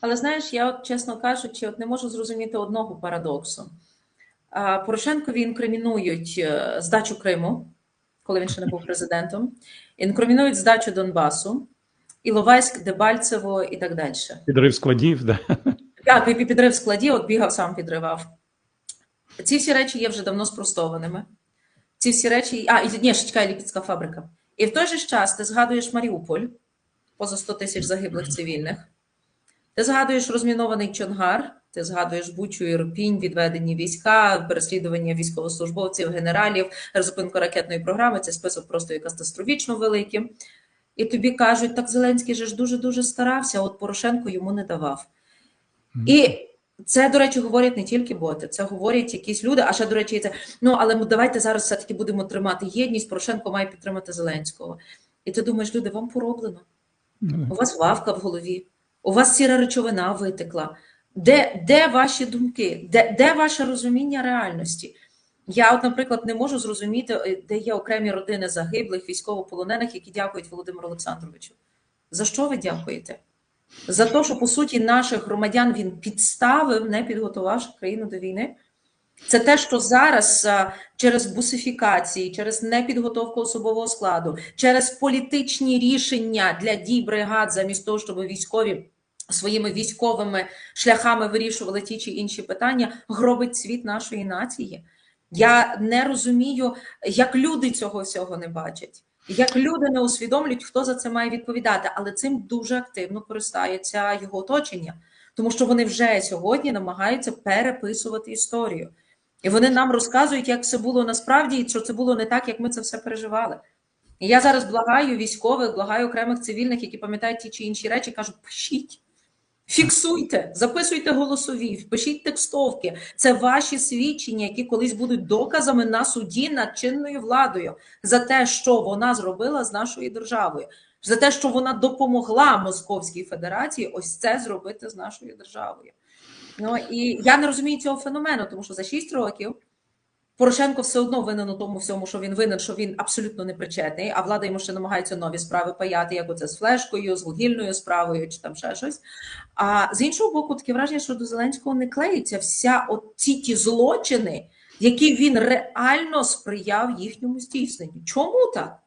Але знаєш, я, от, чесно кажучи, от не можу зрозуміти одного парадоксу. Порошенкові інкримінують е, здачу Криму, коли він ще не був президентом, інкримінують здачу Донбасу, Іловайськ, Дебальцево і так далі. Підрив складів, да. Так, і підрив складів, от бігав, сам підривав. Ці всі речі є вже давно спростованими. Ці всі речі. А, і ні, ще чекай, ліпецька фабрика. І в той же час ти згадуєш Маріуполь, поза 100 тисяч загиблих цивільних. Ти згадуєш розмінований Чонгар, ти згадуєш Бучу, Ірпінь, відведені війська, переслідування військовослужбовців, генералів, зупинку ракетної програми. Це список просто є катастрофічно великий. І тобі кажуть, так Зеленський же ж дуже-дуже старався, от Порошенко йому не давав. І це, до речі, говорять не тільки боти, це говорять якісь люди. А ще, до речі, це ну але давайте зараз все-таки будемо тримати єдність. Порошенко має підтримати Зеленського. І ти думаєш, люди, вам пороблено. У вас вавка в голові, у вас сіра речовина витекла. Де, де ваші думки? Де, де ваше розуміння реальності? Я, от, наприклад, не можу зрозуміти, е, де є окремі родини загиблих, військовополонених, які дякують Володимиру Олександровичу. За що ви дякуєте? За те, що по суті наших громадян він підставив, не підготувавши країну до війни. Це те, що зараз через бусифікації, через непідготовку особового складу, через політичні рішення для дій бригад, замість того, щоб військові своїми військовими шляхами вирішували ті чи інші питання, гробить світ нашої нації. Я не розумію, як люди цього всього не бачать. Як люди не усвідомлюють, хто за це має відповідати, але цим дуже активно користається його оточення, тому що вони вже сьогодні намагаються переписувати історію, і вони нам розказують, як все було насправді, і що це було не так, як ми це все переживали. І я зараз благаю військових, благаю окремих цивільних, які пам'ятають ті чи інші речі, кажу: пишіть. Фіксуйте, записуйте голосові, пишіть текстовки. Це ваші свідчення, які колись будуть доказами на суді над чинною владою за те, що вона зробила з нашою державою, за те, що вона допомогла Московській Федерації ось це зробити з нашою державою. Ну і я не розумію цього феномену, тому що за 6 років Порошенко все одно винен у тому всьому, що він винен, що він абсолютно непричетний, а влада йому ще намагається нові справи паяти, як оце з флешкою, з вугільною справою чи там ще щось. А з іншого боку, таке враження, що до Зеленського не клеїться вся оці ті злочини, які він реально сприяв їхньому здійсненню. Чому так?